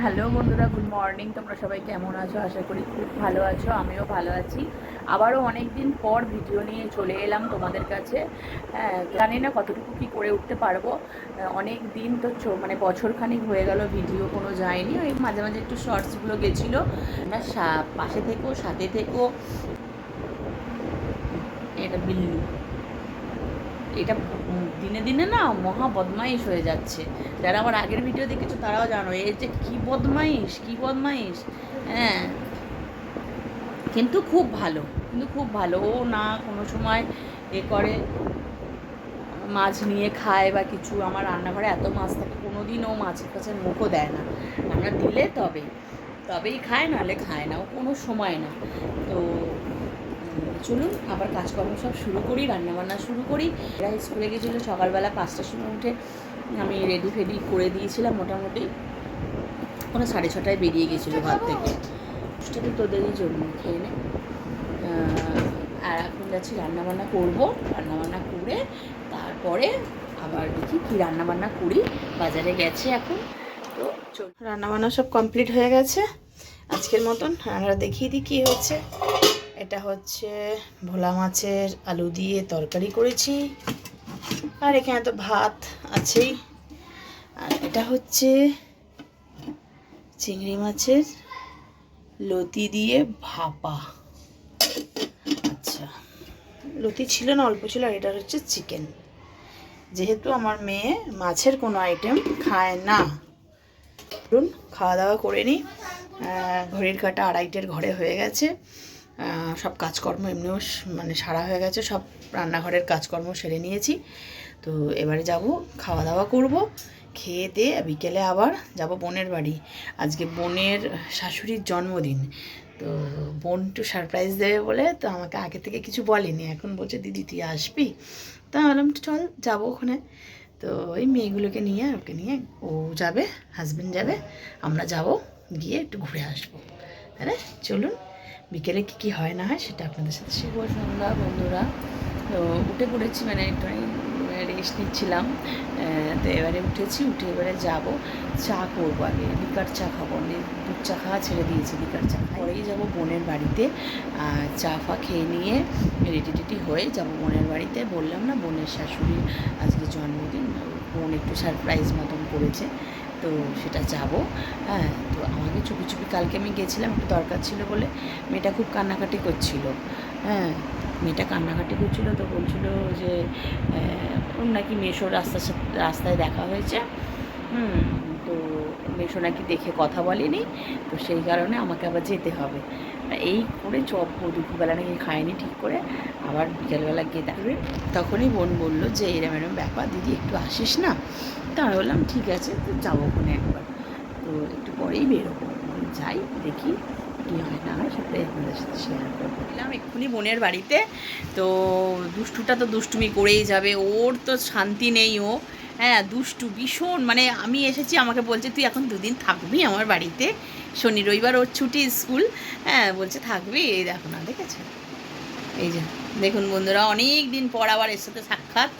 Hello বন্ধুরা, good morning. তোমরা সবাই কেমন আছো? আশা করি খুব ভালো আছো, আমিও ভালো আছি। আবারও অনেক দিন পর ভিডিও নিয়ে চলে এলাম তোমাদের কাছে। হ্যাঁ জানি না কতটুকু কি করে উঠতে পারব। অনেক দিন তো মানে বছরখানিক হয়ে গেল, ভিডিও কোনো যায়নি। ওই মাঝে মাঝে একটু শর্টসগুলো গেছিল। পাশে থেকেও সাথে থেকেও এটা বিল্লু। এটা দিনে দিনে না মহা বদমাইশ হয়ে যাচ্ছে। যারা আমার আগের ভিডিও দেখেছ তারাও জানো এই যে কি বদমাইশ কি বদমাইশ। হ্যাঁ। কিন্তু খুব ভালো, কিন্তু খুব ভালো। ও না কোনো সময় এ করে, মাছ নিয়ে খায় বা কিছু। আমার রান্নাঘরে এত মাছ থাকে কোনো দিন ও মাছের কাছে মুখও দেয় না। রান্না দিলে তবে তবেই খায়, নাহলে খায় না। ও কোনো সময় না। তো চলুন আবার কাজকর্ম সব শুরু করি রান্নাবান্না শুরু করি। এরা স্কুলে গেছিল সকালবেলা পাঁচটার সময় উঠে আমি রেডি ফেডি করে দিয়েছিলাম মোটামুটি। কোনো সাড়ে ছটায় বেরিয়ে গেছিল ঘর থেকে। সেটা তোদেরই জন্য খেয়ে নে। আর এখন যাচ্ছি রান্নাবান্না করব। রান্নাবান্না করে তারপরে আবার দেখি কি রান্নাবান্না করি। বাজারে গেছে এখন। তো রান্নাবান্না সব কমপ্লিট হয়ে গেছে। আজকের মতন আমরা দেখিয়ে দিই কী হচ্ছে। এটা হচ্ছে ভোলা মাছের আলু দিয়ে তরকারি করেছি। আর এখানে তো ভাত আছেই। আর এটা হচ্ছে চিংড়ি মাছের লতি দিয়ে ভাপা। আচ্ছা লতি ছিল না, অল্প ছিল, আর এটা হচ্ছে চিকেন। যেহেতু আমার মেয়ে মাছের কোনো আইটেম খায় না, ধরুন খাওয়া দাওয়া করে নিই। ঘড়ির কাটা আড়াইটের ঘরে হয়ে গেছে। সব কাজকর্ম এমনিও মানে সারা হয়ে গেছে, সব রান্নাঘরের কাজকর্ম সেরে নিয়েছি। তো এবারে যাব খাওয়া দাওয়া করব, খেয়ে দিয়ে বিকেলে আবার যাব বোনের বাড়ি। আজকে বোনের শাশুড়ির জন্মদিন। তো বোন একটু সারপ্রাইজ দেবে বলে তো আমাকে আগে থেকে কিছু বলেনি। এখন বলছে, দিদি, তুই আসবি? তা বললাম, চল, যাব ওখানে। তো ওই মেয়েগুলোকে নিয়ে আর ওকে নিয়ে ও যাবে হাজবেন্ড যাবে, আমরা যাব, গিয়ে একটু ঘুরে আসব। তাহলে চলুন। বিকেলে কী কী হয় না হয় সেটা আপনাদের সাথে শুভ সন্ধ্যা, বন্ধুরা। তো উঠে পড়েছি মানে একটু রেস্ট নিচ্ছিলাম। তো এবারে উঠেছি, উঠে এবারে যাব। চা করব আগে। লিকার চা খাব। দুধ চা খাওয়া ছেড়ে দিয়েছি, লিকার চা পরেই যাব বোনের বাড়িতে। চা ফা খেয়ে নিয়ে রেডি টেডি হয়ে যাব বোনের বাড়িতে। বললাম না, বোনের শাশুড়ির আজকে জন্মদিন, বোন একটু সারপ্রাইজ মতন করেছে। তো সেটা যাব। হ্যাঁ তো আমাকে চুপি চুপি কালকে আমি গেছিলাম, একটু দরকার ছিল বলে মেয়েটা খুব কান্নাকাটি করছিল। হ্যাঁ মেয়েটা কান্নাকাটি করছিল তো বলছিল যে ওর নাকি মেশোর রাস্তার সাথে, রাস্তায় দেখা হয়েছে। হুম মেশো নাকি দেখে কথা বলেনি, তো সেই কারণে আমাকে আবার যেতে হবে। এই করে চপ দুপুরবেলা নাকি খায়নি ঠিক করে, আবার বিকেলবেলা গিয়ে দেখবে। তখনই বোন বলল যে, এরম এরম ব্যাপার, দিদি একটু আসিস না? তা আমি বললাম, ঠিক আছে, তো যাব ওখানে একবার। তো একটু পরেই বেরোবো। যাই, দেখি কী হয়, না হয় সেটাই আপনাদের সাথে শেয়ার করব। এলাম এক্ষুনি বোনের বাড়িতে, তো দুষ্টুটা তো দুষ্টুমি করেই যাবে, ওর তো শান্তি নেই ও। হ্যাঁ দুষ্টু ভীষণ। মানে আমি এসেছি আমাকে বলছে তুই এখন দুদিন থাকবি আমার বাড়িতে। শনি রবিবার ওর ছুটি স্কুল। হ্যাঁ বলছে থাকবি? এই দেখো না দেখেছ? এই যে দেখুন বন্ধুরা অনেক দিন পর আবার এর সাথে সাক্ষাৎ।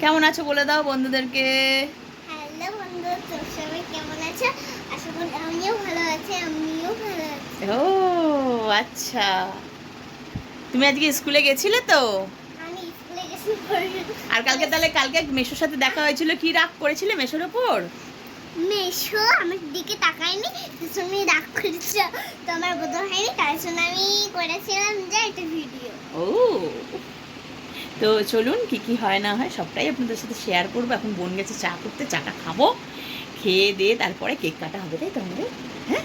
কেমন আছো বলে দাও বন্ধুদেরকে? ও আচ্ছা। তুমি আজকে স্কুলে গেছিলে তো? আমি স্কুলে গেছি আর কালকে তাহলে কালকে মেশোর সাথে দেখা হয়েছিল। কি রাগ করেছিলে মেশোর ওপর? মেশো আমার দিকে তাকায়নি তুমি রাগ করেছ তো আমার বোধ হয়নি তার জন্য আমি করেছিলাম যে একটা ভিডিও ও তো চলুন কি কি হয় না হয় সবটাই আপনাদের সাথে শেয়ার করব। এখন বোন গেছে চা করতে চাটা খাব খেয়ে দিয়ে তারপরে কেক কাটা হবে তাই তো আমাদের? হ্যাঁ?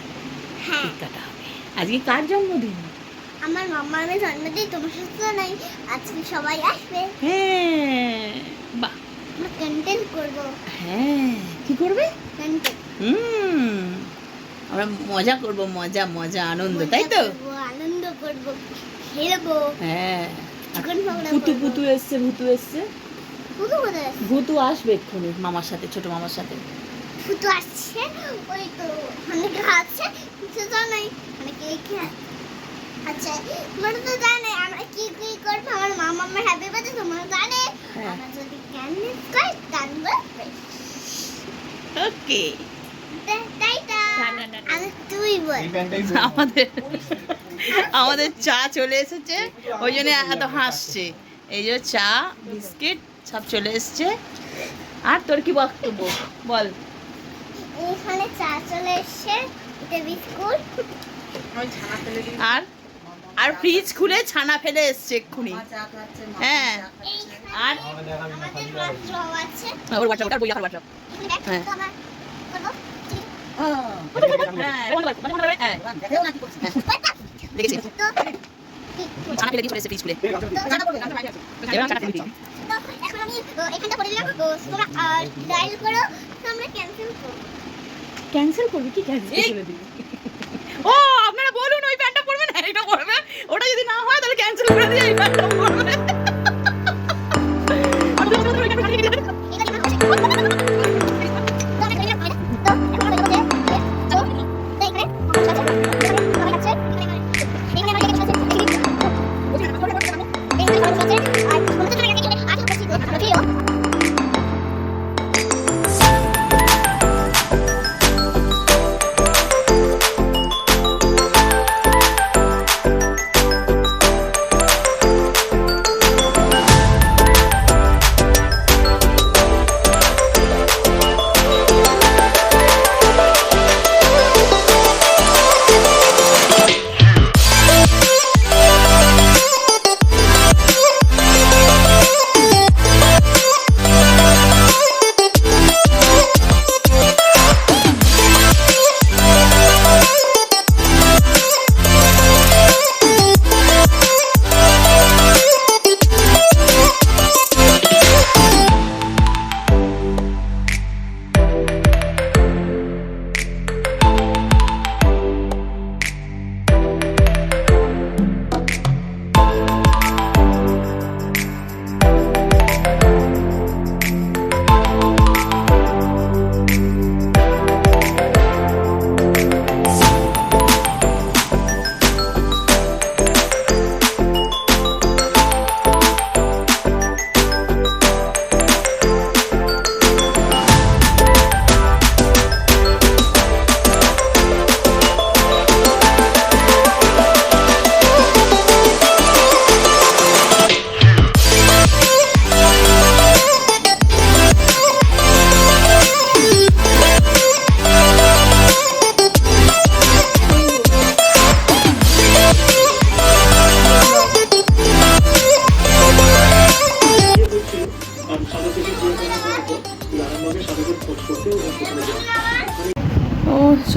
হ্যাঁ। কেক কাটা হবে। আজকে কার জন্মদিন? আমার মামার জন্মদিন তোমার সাথে নাই। আজকে সবাই আসবে। হ্যাঁ বাহ। আমরা কন্টেন্ট করব। হ্যাঁ কি করবে? কন্টেন্ট হুম আমরা মজা করব মজা মজা আনন্দ তাই তো? আনন্দ করব খেলব। হ্যাঁ। পুতু। পুতু এসছে ভুতু এসছে। ফুটু কোথায় ভুতু আসবে এক্ষুনি মামার সাথে ছোট মামার সাথে। ফুটু আসছে ওই তো অনেকে আছে কিছু তো নাই। অনেকে আচ্ছা তোমরা তো জানে আমরা কি কি করব? আমার মামা আমার হ্যাপি বার্থডে তোমরা জানে হ্যাঁ। আমরা যদি ওকে আমাদের আমাদের চা চলে এসেছে ওই জন্য এত হাসছে। এই যে চা বিস্কিট সব চলে এসছে। আর তোর কি বক্তব্য? বল। এখানে চা চলে এসছে এটা বিস্কুট। আর? আর ফ্রিজ খুলে ছানা ফেলে এসছে এক্ষুনি। হ্যাঁ। আর ওর হোয়াটসঅ্যাপ বই রাখার হোয়াটসঅ্যাপ হ্যাঁ। তো আমার করব হ্যাঁ। দেখেছি। ছানা ফেলে দিয়ে চলে এসছে ফ্রিজ খুলে। এবার ছানা ফেলে দিচ্ছি। তো এখন আমি এখানটা করে দিলাম তোমরা ডায়াল করো আমরা ক্যান্সেল করব। ক্যান্সেল করবি? কি ক্যান্সেল করে দিবি ও আপনারা বলুন ওই প্যান্টটা পরবে ওটা যদি না হয় তাহলে ক্যান্সেল করে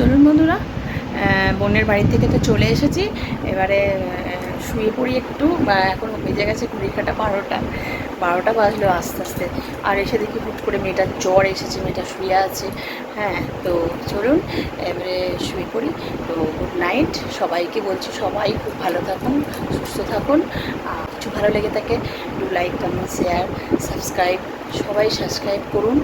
চলুন বন্ধুরা। বোনের বাড়ি থেকে তো চলে এসেছি। এবারে শুয়ে পড়ি একটু, বা এখন বেজে গেছে কুড়ি কাটা বারোটা। বারোটা বাজলো আস্তে আস্তে। আর এসে দেখি হুট করে মেয়েটার জ্বর এসেছে, মেয়েটা শুয়ে আছে। হ্যাঁ তো চলুন, এবারে শুয়ে পড়ি। তো গুড নাইট সবাইকে বলছি, সবাই খুব ভালো থাকুন, সুস্থ থাকুন। আর কিছু ভালো লেগে থাকে do like comment share subscribe সবাই সাবস্ক্রাইব করুন।